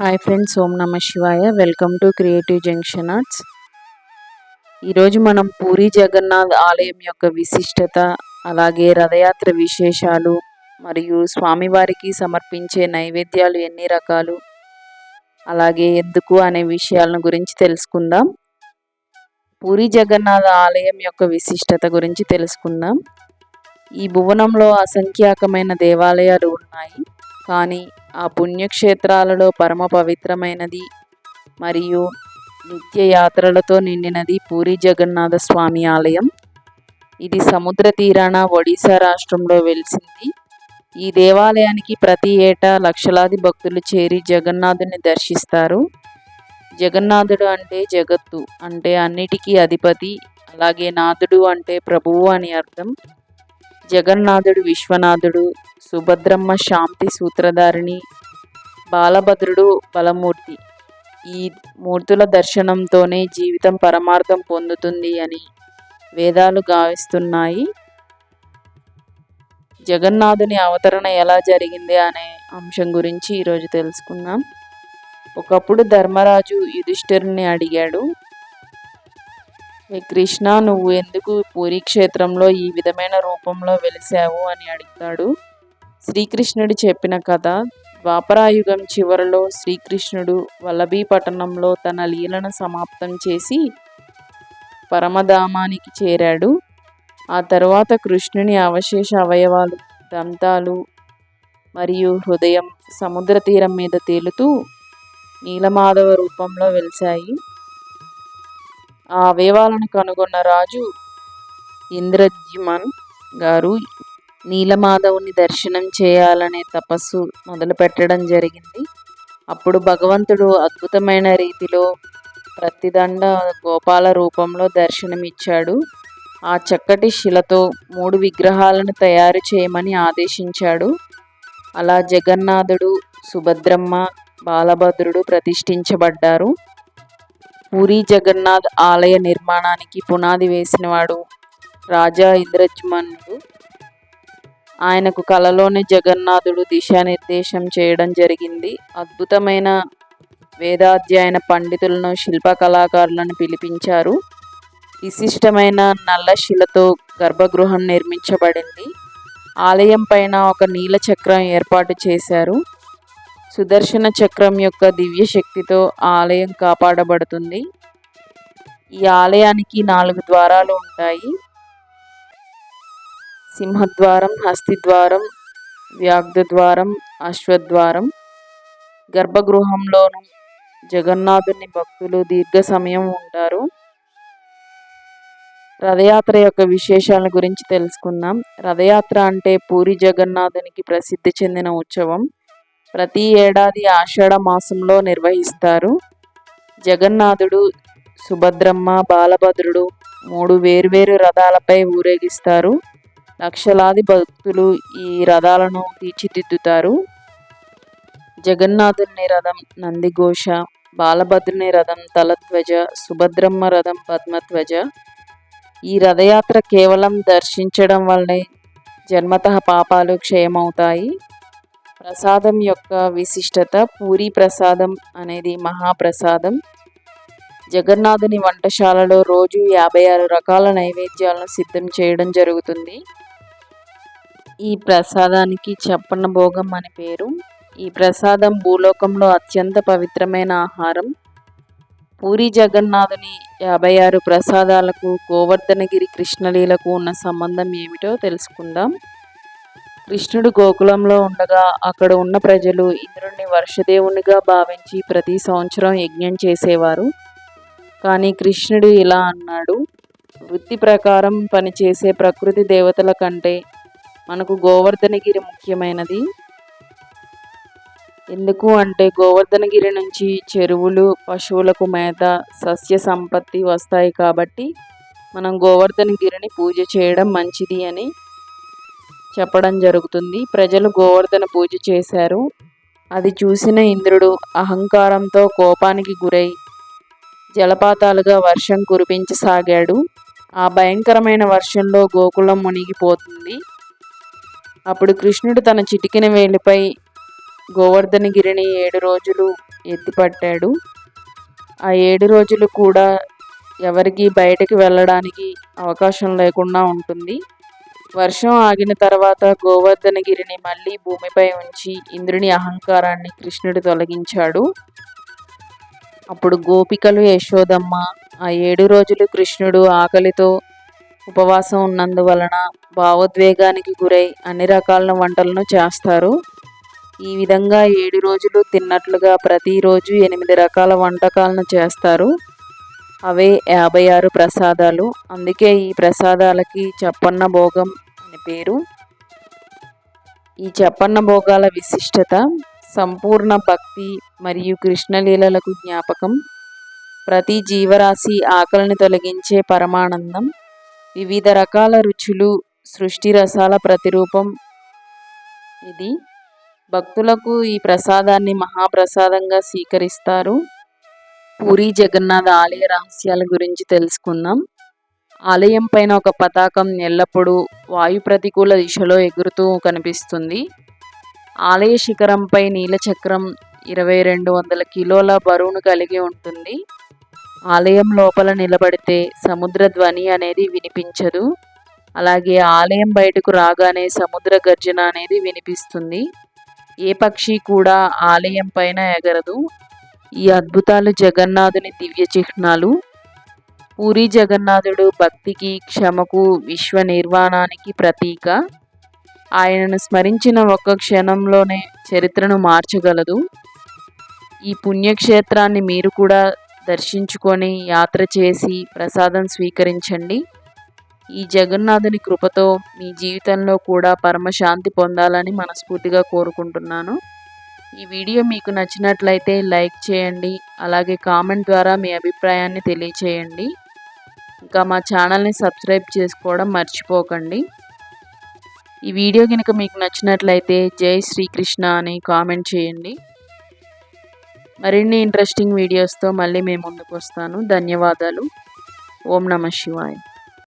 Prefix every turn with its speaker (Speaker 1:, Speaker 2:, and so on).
Speaker 1: Hi friends ఓం నమ శివాయ. Welcome to creative junction arts. ఈరోజు మనం పూరి జగన్నాథ్ ఆలయం యొక్క విశిష్టత అలాగే రథయాత్ర విశేషాలు మరియు స్వామివారికి సమర్పించే నైవేద్యాలు ఎన్ని రకాలు అలాగే ఎందుకు అనే విషయాలను గురించి తెలుసుకుందాం. పూరి జగన్నాథ ఆలయం యొక్క విశిష్టత గురించి తెలుసుకుందాం. ఈ భువనంలో అసంఖ్యాకమైన దేవాలయాలు ఉన్నాయి. కానీ ఆ పుణ్యక్షేత్రాలలో పరమ పవిత్రమైనది మరియు నిత్య యాత్రలతో నిండినది పూరి జగన్నాథ స్వామి ఆలయం. ఇది సముద్ర తీరాన ఒడిశా రాష్ట్రంలో వెలిసింది. ఈ దేవాలయానికి ప్రతి ఏటా లక్షలాది భక్తులు చేరి జగన్నాథుని దర్శిస్తారు. జగన్నాథుడు అంటే జగత్తు అంటే అన్నిటికీ అధిపతి అలాగే నాథుడు అంటే ప్రభువు అని అర్థం. జగన్నాథుడు విశ్వనాథుడు సుభద్రమ్మ శాంతి సూత్రధారిణి బాలభద్రుడు బలమూర్తి. ఈ మూర్తుల దర్శనంతోనే జీవితం పరమార్థం పొందుతుంది అని వేదాలు గావిస్తున్నాయి. జగన్నాథుని అవతరణ ఎలా జరిగింది అనే అంశం గురించి ఈరోజు తెలుసుకుందాం. ఒకప్పుడు ధర్మరాజు యుధిష్ఠిరుని అడిగాడు. కృష్ణ నువ్వు ఎందుకు పూరి క్షేత్రంలో ఈ విధమైన రూపంలో వెలిసావు? అని అడుగుతాడు. శ్రీకృష్ణుడు చెప్పిన కథ ద్వాపరాయుగం చివరలో శ్రీకృష్ణుడు వల్లభీపట్టణంలో తన లీలను సమాప్తం చేసి పరమధామానికి చేరాడు. ఆ తర్వాత కృష్ణుని అవశేష అవయవాలు దంతాలు మరియు హృదయం సముద్ర తీరం మీద తేలుతూ నీలమాధవ రూపంలో వెలిశాయి. ఆ అవయవాలను కనుగొన్న రాజు ఇంద్రజ్యుమన్ గారు నీలమాధవుని దర్శనం చేయాలనే తపస్సు మొదలుపెట్టడం జరిగింది. అప్పుడు భగవంతుడు అద్భుతమైన రీతిలో ప్రతిదండ గోపాల రూపంలో దర్శనమిచ్చాడు. ఆ చక్కటి శిలతో మూడు విగ్రహాలను తయారు చేయమని ఆదేశించాడు. అలా జగన్నాథుడు సుభద్రమ్మ బాలభద్రుడు ప్రతిష్ఠించబడ్డారు. పూరి జగన్నాథ్ ఆలయ నిర్మాణానికి పునాది వేసినవాడు రాజా ఇంద్రజ్మనుడు ఆయనకు కలలోని జగన్నాథుడు దిశానిర్దేశం చేయడం జరిగింది. అద్భుతమైన వేదాధ్యయన పండితులను శిల్ప కళాకారులను పిలిపించారు. విశిష్టమైన నల్ల శిలతో గర్భగృహం నిర్మించబడింది. ఆలయం పైన ఒక నీల చక్రం ఏర్పాటు చేశారు. సుదర్శన చక్రం యొక్క దివ్య శక్తితో ఆలయం కాపాడబడుతుంది. ఈ ఆలయానికి నాలుగు ద్వారాలు ఉంటాయి. సింహద్వారం హస్తిద్వారం వ్యాగ్ధద్వారం అశ్వద్వారం. గర్భగృహంలోను జగన్నాథుని భక్తులు దీర్ఘ సమయం ఉంటారు. రథయాత్ర యొక్క విశేషాల గురించి తెలుసుకుందాం. రథయాత్ర అంటే పూరి జగన్నాథునికి ప్రసిద్ధి చెందిన ఉత్సవం. ప్రతి ఏడాది ఆషాఢ మాసంలో నిర్వహిస్తారు. జగన్నాథుడు సుభద్రమ్మ బాలభద్రుడు మూడు వేర్వేరు రథాలపై ఊరేగిస్తారు. లక్షలాది భక్తులు ఈ రథాలను తీర్చిదిద్దుతారు. జగన్నాథుని రథం నందిఘోష బాలభద్రుని రథం తలధ్వజ సుభద్రమ్మ రథం పద్మధ్వజ. ఈ రథయాత్ర కేవలం దర్శించడం వల్లే జన్మత పాపాలు క్షయమవుతాయి. ప్రసాదం యొక్క విశిష్టత పూరి ప్రసాదం అనేది మహాప్రసాదం. జగన్నాథుని వంటశాలలో రోజు యాభై ఆరు రకాల నైవేద్యాలను సిద్ధం చేయడం జరుగుతుంది. ఈ ప్రసాదానికి చప్పన్న భోగం అని పేరు. ఈ ప్రసాదం భూలోకంలో అత్యంత పవిత్రమైన ఆహారం. పూరి జగన్నాథుని యాభై ఆరు ప్రసాదాలకు గోవర్ధనగిరి కృష్ణలీలకు ఉన్న సంబంధం ఏమిటో తెలుసుకుందాం. కృష్ణుడు గోకులంలో ఉండగా అక్కడ ఉన్న ప్రజలు ఇంద్రుణ్ణి వర్షదేవునిగా భావించి ప్రతి సంవత్సరం యజ్ఞం చేసేవారు. కానీ కృష్ణుడు ఇలా అన్నాడు వృత్తి ప్రకారం పనిచేసే ప్రకృతి దేవతల కంటే మనకు గోవర్ధనగిరి ముఖ్యమైనది. ఎందుకు అంటే గోవర్ధనగిరి నుంచి చెరువులు పశువులకు మేత సస్య సంపత్తి వస్తాయి కాబట్టి మనం గోవర్ధనగిరిని పూజ చేయడం మంచిది అని చెప్పడం జరుగుతుంది. ప్రజలు గోవర్ధన పూజ చేశారు. అది చూసిన ఇంద్రుడు అహంకారంతో కోపానికి గురై జలపాతాలుగా వర్షం కురిపించసాగాడు. ఆ భయంకరమైన వర్షంలో గోకులం మునిగిపోతుంది. అప్పుడు కృష్ణుడు తన చిటికిన వేలిపై గోవర్ధనగిరిని ఏడు రోజులు ఎత్తిపట్టాడు. ఆ ఏడు రోజులు కూడా ఎవరికి బయటకు వెళ్ళడానికి అవకాశం లేకుండా ఉంటుంది. వర్షం ఆగిన తర్వాత గోవర్ధనగిరిని మళ్ళీ భూమిపై ఉంచి ఇంద్రుని అహంకారాన్ని కృష్ణుడు తొలగించాడు. అప్పుడు గోపికలు యశోదమ్మ ఆ ఏడు రోజులు కృష్ణుడు ఆకలితో ఉపవాసం ఉన్నందువలన భావోద్వేగానికి గురై అన్ని రకాల వంటలను చేస్తారు. ఈ విధంగా ఏడు రోజులు తిన్నట్లుగా ప్రతిరోజు ఎనిమిది రకాల వంటకాలను చేస్తారు. అవే యాభై ఆరు ప్రసాదాలు. అందుకే ఈ ప్రసాదాలకి చప్పన్న భోగం అని పేరు. ఈ చప్పన్న భోగాల విశిష్టత సంపూర్ణ భక్తి మరియు కృష్ణలీలలకు జ్ఞాపకం ప్రతి జీవరాశి ఆకలిని తొలగించే పరమానందం వివిధ రకాల రుచులు సృష్టి రసాల ప్రతిరూపం. ఇది భక్తులకు ఈ ప్రసాదాన్ని మహాప్రసాదంగా స్వీకరిస్తారు. పూరి జగన్నాథ ఆలయ రహస్యాల గురించి తెలుసుకుందాం. ఆలయం పైన ఒక పతాకం ఎల్లప్పుడూ వాయు ప్రతికూల దిశలో ఎగురుతూ కనిపిస్తుంది. ఆలయ శిఖరంపై నీలచక్రం ఇరవై రెండు వందల కిలోల బరువును కలిగి ఉంటుంది. ఆలయం లోపల నిలబడితే సముద్ర ధ్వని అనేది వినిపించదు. అలాగే ఆలయం బయటకు రాగానే సముద్ర గర్జన అనేది వినిపిస్తుంది. ఏ పక్షి కూడా ఆలయం పైన ఎగరదు. ఈ అద్భుతాలు జగన్నాథుని దివ్య చిహ్నాలు. పూరి జగన్నాథుడు భక్తికి క్షమకు విశ్వ నిర్వాణానికి ప్రతీక. ఆయనను స్మరించిన ఒక్క క్షణంలోనే చరిత్రను మార్చగలదు. ఈ పుణ్యక్షేత్రాన్ని మీరు కూడా దర్శించుకొని యాత్ర చేసి ప్రసాదం స్వీకరించండి. ఈ జగన్నాథుని కృపతో మీ జీవితంలో కూడా పరమశాంతి పొందాలని మనస్ఫూర్తిగా కోరుకుంటున్నాను. ఈ వీడియో మీకు నచ్చినట్లయితే లైక్ చేయండి అలాగే కామెంట్ ద్వారా మీ అభిప్రాయాన్ని తెలియచేయండి. ఇంకా మా ఛానల్ని సబ్స్క్రైబ్ చేసుకోవడం మర్చిపోకండి. ఈ వీడియో కనుక మీకు నచ్చినట్లయితే జై శ్రీకృష్ణ అని కామెంట్ చేయండి. మరిన్ని ఇంట్రెస్టింగ్ వీడియోస్తో మళ్ళీ మేము ముందుకు వస్తాను ధన్యవాదాలు. ఓం నమ శివాయ్.